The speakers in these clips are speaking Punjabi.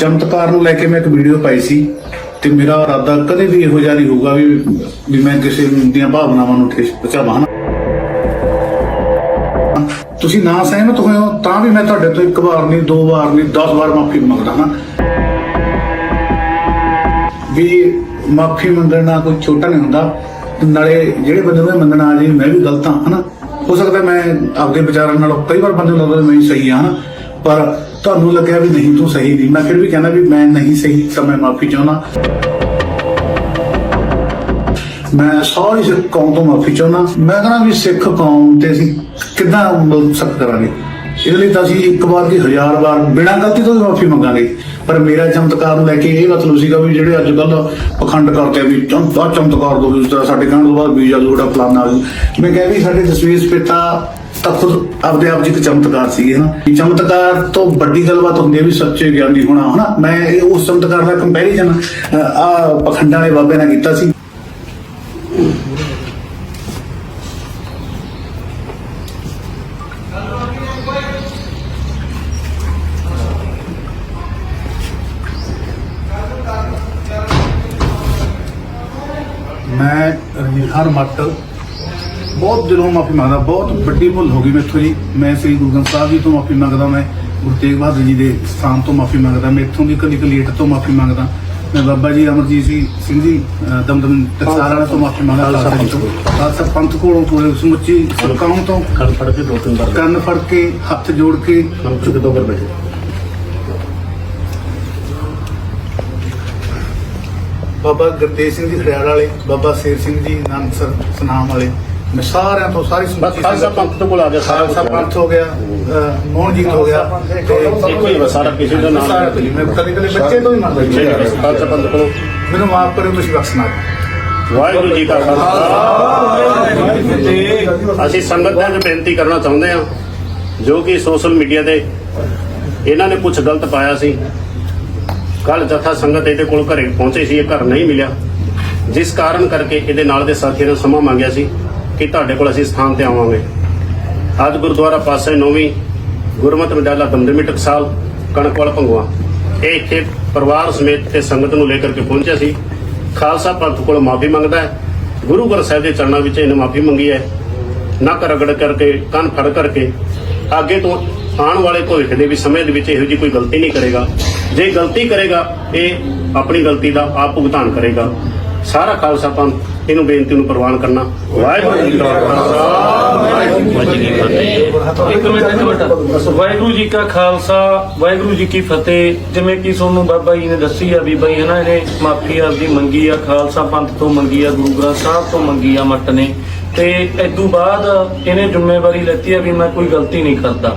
ਚਮਤਕਾਰ ਨੂੰ ਲੈ ਕੇ ਮੈਂ ਇੱਕ ਵੀਡੀਓ ਪਾਈ ਸੀ ਤੇ ਮੇਰਾ ਇਰਾਦਾ ਕਦੇ ਵੀ ਇਹੋ ਜਿਹਾ ਨਹੀਂ ਹੋਊਗਾ ਵੀ ਵੀ ਮੈਂ ਕਿਸੇ ਦੀਆਂ ਭਾਵਨਾਵਾਂ ਨੂੰ ਠੇਸ ਪਹੁੰਚਾਵਾਂ। ਤੁਸੀਂ ਨਾ ਸਹਿਮਤ ਹੋਏ ਤਾਂ ਵੀ ਮੈਂ ਤੁਹਾਡੇ ਤੋਂ ਇੱਕ ਵਾਰ ਨਹੀਂ, ਦੋ ਵਾਰ ਨਹੀਂ 10 ਵਾਰ ਮਾਫੀ ਮੰਗਦਾ ਹਾਂ ਵੀ ਮਾਫੀ ਮੰਗਣਾ ਕੋਈ ਛੋਟਾ ਨਹੀਂ ਹੁੰਦਾ ਨਾਲੇ ਜਿਹੜੇ ਬੰਦੇ ਨੂੰ ਇਹ ਮੰਨਣਾ ਆ ਜੀ, ਮੈਂ ਵੀ ਗਲਤ ਹਾਂ, ਹਨਾ? ਹੋ ਸਕਦਾ ਮੈਂ ਆਪਦੇ ਵਿਚਾਰਾਂ ਨਾਲ ਕਈ ਵਾਰ ਬੰਦੇ ਨੂੰ ਲੱਗਦਾ ਮੈਂ ਸਹੀ ਹਾਂ, ਹਨਾ? ਪਰ ਤੁਹਾਨੂੰ ਲੱਗਿਆ ਵੀ ਨਹੀਂ ਤੂੰ ਸਹੀ ਨਹੀਂ। ਮੈਂ ਫਿਰ ਵੀ ਕਹਿੰਦਾ ਵੀ ਮੈਂ ਨਹੀਂ ਸਹੀ, ਤਾਂ ਮੈਂ ਮਾਫੀ ਚਾਹੁੰਦਾ। ਮੈਂ ਸਾਰੀ ਸਿੱਖ ਕੌਮ ਤੋਂ ਮਾਫੀ ਚਾਹੁੰਦਾ। ਮੈਂ ਕਹਿੰਦਾ ਵੀ ਸਿੱਖ ਕੌਮ ਤੇ ਅਸੀਂ ਕਿੱਦਾਂ ਸਖਤ ਕਰਾਂਗੇ? ਇਹਦੇ ਲਈ ਤਾਂ ਅਸੀਂ ਇੱਕ ਵਾਰ ਦੀ ਹਜ਼ਾਰ ਵਾਰ ਬਿਨਾਂ ਗਲਤੀ ਤੋਂ ਵੀ ਮਾਫੀ ਮੰਗਾਂਗੇ। ਪਰ ਮੇਰਾ ਚਮਤਕਾਰ ਨੂੰ ਲੈ ਕੇ ਇਹ ਮਤਲਬ ਸੀਗਾ ਵੀ ਜਿਹੜੇ ਅੱਜ ਕੱਲ ਪਖੰਡ ਕਰਦੇ ਆ ਵੀ ਚਮਤਾ ਚਮਤਕਾਰ ਦੋ ਵੀ ਸਾਡੇ ਕਹਿਣ ਤੋਂ ਬਾਅਦ ਵੀਜ਼ਾ ਲੋੜਾ ਫਲਾਨਾ ਮੈਂ ਕਿਹਾ ਵੀ ਸਾਡੇ ਜਸਵੀਰ ਪਿਤਾ ਤਾਂ ਖੁਦ ਆਪਦੇ ਆਪ 'ਚ ਇੱਕ ਚਮਤਕਾਰ ਸੀਗੇ, ਹਨਾ? ਚਮਤਕਾਰ ਤੋਂ ਵੱਡੀ ਗੱਲਬਾਤ ਹੁੰਦੀ ਹੈ ਵੀ ਸੱਚੇ ਗਿਆਨੀ ਹੋਣਾ, ਹਨਾ? ਮੈਂ ਇਹ ਉਸ ਚਮਤਕਾਰ ਦਾ ਕੰਪੈਰੀਜ਼ਨ ਆ ਪਖੰਡਾਂ ਵਾਲੇ ਬਾਬੇ ਨਾਲ ਕੀਤਾ ਸੀ। ਮੈਂ ਰਣਜੀਤ ਖਾਨ ਮੱਟ ਬਹੁਤ ਦਿਲੋਂ ਮਾਫੀ ਮੰਗਦਾ ਬਹੁਤ ਵੱਡੀ ਭੁੱਲ ਹੋ ਗਈ ਮੇਥੋਂ ਜੀ। ਮੈਂ ਸ੍ਰੀ ਗੁਰੂ ਗ੍ਰੰਥ ਸਾਹਿਬ ਜੀ ਤੋਂ ਮਾਫੀ ਮੰਗਦਾ ਮੈਂ ਗੁਰੂ ਤੇਗ ਬਹਾਦਰ ਜੀ ਦੇ ਸਥਾਨ ਤੋਂ ਮਾਫੀ ਮੰਗਦਾ ਮੈਂ ਇੱਥੋਂ ਦੀ ਕਲੀ ਕਲੀਟ ਤੋਂ ਮਾਫੀ ਮੰਗਦਾ। ਮੈਂ ਬਾਬਾ ਜੀ ਅਮਰਜੀਤ ਜੀ ਸਿੰਘ ਜੀ ਦਮਦਮ ਟਕਸਾਲ ਵਾਲਾ ਤੋਂ ਮਾਫੀ ਮੰਗਦਾ ਖਾਲਸਾ ਪੰਥ ਕੋਲੋਂ। ਪੂਰੇ ਸਮੁੱਚੀ ਸਰਕਾਰਾਂ ਤੋਂ ਕੰਨ ਫੜ ਕੇ ਦੋ ਤਿੰਨ ਵਾਰ ਕੰਨ ਫੜ ਕੇ ਹੱਥ ਜੋੜ ਕੇ। ਚੁੱਕ ਦੋ ਕਰ ਬੈਠੇ। ਬਾਬਾ ਗੁਰਤੇਜ ਸਿੰਘ ਜੀ ਖੜਿਆਲ ਵਾਲੇ ਬਾਬਾ ਸ਼ੇਰ ਸਿੰਘ ਜੀ ਨਾਨਕਸਰ ਸਨਾਮ ਵਾਲੇ। ਮੈਂ ਸਾਰਿਆਂ ਤੋਂ ਸਾਰੀ ਬਸ ਸਮੁੱਚੀ ਖਾਲਸਾ ਪੰਥ ਤੋਂ ਕੋਲ ਆ ਗਿਆ ਸਾਰਾ ਖਾਲਸਾ। ਪੰਥ ਹੋ ਗਿਆ ਅਹ ਮੋਹਨਜੀਤ ਹੋ ਗਿਆ ਤੇ ਇੱਕੋ ਹੀ ਸਾਰਾ ਕਿਸੇ ਦਾ ਨਾਮ ਸਾਰਾ ਕੁਝ ਹੀ। ਮੈਂ ਕਦੇ ਕਦੇ ਬੱਚੇ ਤੋਂ ਹੀ ਮੰਨਦਾ ਜੀ। ਖਾਲਸਾ ਪੰਥ ਕੋਲ ਮੈਨੂੰ ਮਾਫ ਕਰਿਓ ਤੁਸੀਂ ਬਖਸ਼ਣਾ ਵਾਹਿਗੁਰੂ ਜੀ ਕਾ ਖਾਲਸਾ ਅਸੀਂ ਸੰਗਤ ਦੇ ਬੇਨਤੀ ਕਰਨਾ ਚਾਹੁੰਦੇ ਹਾਂ ਜੋ ਕਿ ਸੋਸ਼ਲ ਮੀਡੀਆ ਤੇ ਇਹਨਾਂ ਨੇ ਕੁਝ ਗਲਤ ਪਾਇਆ ਸੀ ਕੱਲ ਜਥਾ ਸੰਗਤ ਇਹਦੇ ਕੋਲ ਘਰੇ ਪਹੁੰਚੇ ਸੀ ਇਹ ਘਰ ਨਹੀਂ ਮਿਲਿਆ ਜਿਸ ਕਾਰਨ ਕਰਕੇ ਇਹਦੇ ਨਾਲ ਦੇ ਸਾਥੀਆਂ ਨੇ ਸਮਾਂ ਮੰਗਿਆ ਸੀ ਕਿ ਤੁਹਾਡੇ ਕੋਲ ਅਸੀਂ ਸਥਾਨ ਤੇ ਆਵਾਂਗੇ। ਅੱਜ ਗੁਰਦੁਆਰਾ ਪਾਸੇ ਨੌਵੀਂ ਗੁਰਮਤਿ ਵਿਦਿਆਲਾ ਦਮਦਮੀ ਟਕਸਾਲ ਕਣਕਵਾਲ ਭੰਗਵਾ ਇਹ ਇੱਥੇ ਪਰਿਵਾਰ ਸਮੇਤ ਤੇ ਸੰਗਤ ਨੂੰ ਲੈ ਕਰਕੇ ਪਹੁੰਚਿਆ ਸੀ। ਖਾਲਸਾ ਪੰਥ ਕੋਲ ਮਾਫੀ ਮੰਗਦਾ ਹੈ। ਗੁਰੂ ਗ੍ਰੰਥ ਸਾਹਿਬ ਦੇ ਚਰਨਾਂ ਵਿੱਚ ਇਹਨੇ ਮਾਫੀ ਮੰਗੀ ਹੈ। ਨੱਕ ਰਗੜ ਕਰਕੇ, ਕੰਨ ਫੜ ਕਰਕੇ, ਅੱਗੇ ਤੋਂ ਆਉਣ ਵਾਲੇ ਭਵਿੱਖ ਦੇ ਵੀ ਸਮੇਂ ਦੇ ਵਿੱਚ ਇਹੋ ਜਿਹੀ ਕੋਈ ਗਲਤੀ ਨਹੀਂ ਕਰੇਗਾ। ਜੇ ਗਲਤੀ ਕਰੇਗਾ, ਇਹ ਆਪਣੀ ਗਲਤੀ ਦਾ ਆਪ ਭੁਗਤਾਨ ਕਰੇਗਾ। ਸਾਰਾ ਖਾਲਸਾ ਪੰਥ ਇਹਨੂੰ ਬੇਨਤੀ ਨੂੰ ਪ੍ਰਵਾਨ ਕਰਨਾ। ਵਾਹਿਗੁਰੂ ਜੀ ਕਾ ਖਾਲਸਾ। ਵਾਹਿਗੁਰੂ ਜੀ ਕੀ ਫਤਿਹ ਇੱਕ ਕਾ ਖਾਲਸਾ, ਵਾਹਿਗੁਰੂ ਜੀ ਕੀ ਫਤਿਹ। ਜਿਵੇਂ ਕਿ ਤੁਹਾਨੂੰ ਬਾਬਾ ਜੀ ਨੇ ਦੱਸੀ ਆ ਵੀ ਬਈ ਹਨਾ, ਇਹਨੇ ਮਾਫੀ ਆਪਦੀ ਮੰਗੀ ਆ, ਖਾਲਸਾ ਪੰਥ ਤੋਂ ਮੰਗੀ ਆ, ਗੁਰੂ ਗ੍ਰੰਥ ਸਾਹਿਬ ਤੋਂ ਮੰਗੀ ਆ ਮੱਟ ਨੇ। ਤੇ ਇਦੋਂ ਬਾਅਦ ਇਹਨੇ ਜ਼ਿੰਮੇਵਾਰੀ ਲੈਤੀ ਆ ਵੀ ਮੈਂ ਕੋਈ ਗਲਤੀ ਨਹੀਂ ਕਰਦਾ।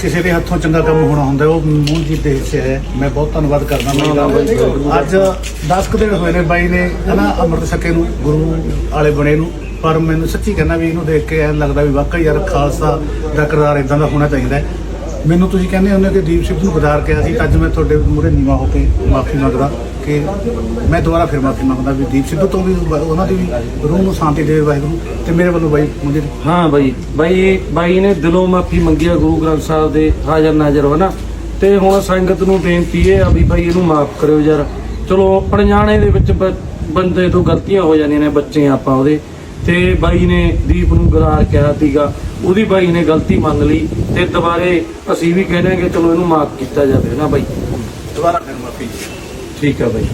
ਕਿਸੇ ਦੇ ਹੱਥੋਂ ਚੰਗਾ ਕੰਮ ਹੋਣਾ ਹੁੰਦਾ ਉਹ ਮੂੰਹ ਜੀ ਦੇ ਹਿੱਸੇ ਹੈ। ਮੈਂ ਬਹੁਤ ਧੰਨਵਾਦ ਕਰਦਾ ਦਾ ਅੱਜ 10 ਕੁ ਦਿਨ ਹੋਏ ਨੇ ਬਾਈ ਨੇ ਹਨਾ ਅੰਮ੍ਰਿਤ ਛਕੇ ਨੂੰ ਗੁਰੂ ਵਾਲੇ ਬਣੇ ਨੂੰ। ਪਰ ਮੈਨੂੰ ਸੱਚੀ ਕਹਿੰਦਾ ਵੀ ਇਹਨੂੰ ਦੇਖ ਕੇ ਐਂ ਲੱਗਦਾ ਵੀ ਵਾਕਈ ਯਾਰ ਖਾਲਸਾ ਦਾ ਕਿਰਦਾਰ ਇਦਾਂ ਦਾ ਹੋਣਾ ਚਾਹੀਦਾ ਹੈ। ਮੈਨੂੰ ਤੁਸੀਂ ਕਹਿੰਦੇ ਹੁੰਦੇ ਕਿ ਦੀਪ ਸਿੰਘ ਨੂੰ ਵਧਾਰ ਕਿਹਾ ਸੀ ਅੱਜ ਮੈਂ ਤੁਹਾਡੇ ਮੂਹਰੇ ਨੀਵਾ ਹੋ ਕੇ ਮਾਫੀ ਮੰਗਦਾ ਕਿ ਮੈਂ ਦੁਬਾਰਾ ਫਿਰ ਮਾਫੀ ਮੰਗਦਾ ਵੀ ਦੀਪ ਸਿੱਧੂ ਤੋਂ ਵੀ ਉਹਨਾਂ ਦੀ ਵੀ ਰੂਹ ਨੂੰ ਸ਼ਾਂਤੀ ਦੇਵੇ ਵਾਹਿਗੁਰੂ ਤੇ ਮੇਰੇ ਵੱਲੋਂ ਬਾਈ ਮੁੰਡੇ ਹਾਂ ਬਾਈ ਬਾਈ ਬਾਈ ਨੇ ਦਿਲੋਂ ਮਾਫੀ ਮੰਗੀ ਆ ਗੁਰੂ ਗ੍ਰੰਥ ਸਾਹਿਬ ਦੇ ਹਾਜ਼ਰ ਨਾਜ਼ਰ ਹੋ ਨਾ। ਤੇ ਹੁਣ ਸੰਗਤ ਨੂੰ ਬੇਨਤੀ ਇਹ ਆ ਵੀ ਬਾਈ ਇਹਨੂੰ ਮਾਫ ਕਰਿਓ ਯਾਰ। ਚਲੋ ਪਣਜਾਣੇ ਦੇ ਵਿੱਚ ਬੰਦੇ ਤੋਂ ਗਲਤੀਆਂ ਹੋ ਜਾਂਦੀਆਂ ਨੇ ਬੱਚੇ ਆਪਾਂ ਉਹਦੇ। ਤੇ ਬਾਈ ਨੇ ਦੀਪ ਨੂੰ ਗਰਾਰ ਕਿਹਾ ਸੀਗਾ। ਉਹਦੀ ਬਾਈ ਨੇ ਗਲਤੀ ਮੰਨ ਲਈ ਤੇ ਦੁਬਾਰੇ ਅਸੀਂ ਵੀ ਕਹਿੰਦੇ ਕਿ ਚਲੋ ਇਹਨੂੰ ਮਾਫ ਕੀਤਾ ਜਾਵੇ ਨਾ ਬਾਈ? ਦੁਬਾਰਾ ਫਿਰ ਮਾਫੀ ਠੀਕ ਆ ਬਾਈ।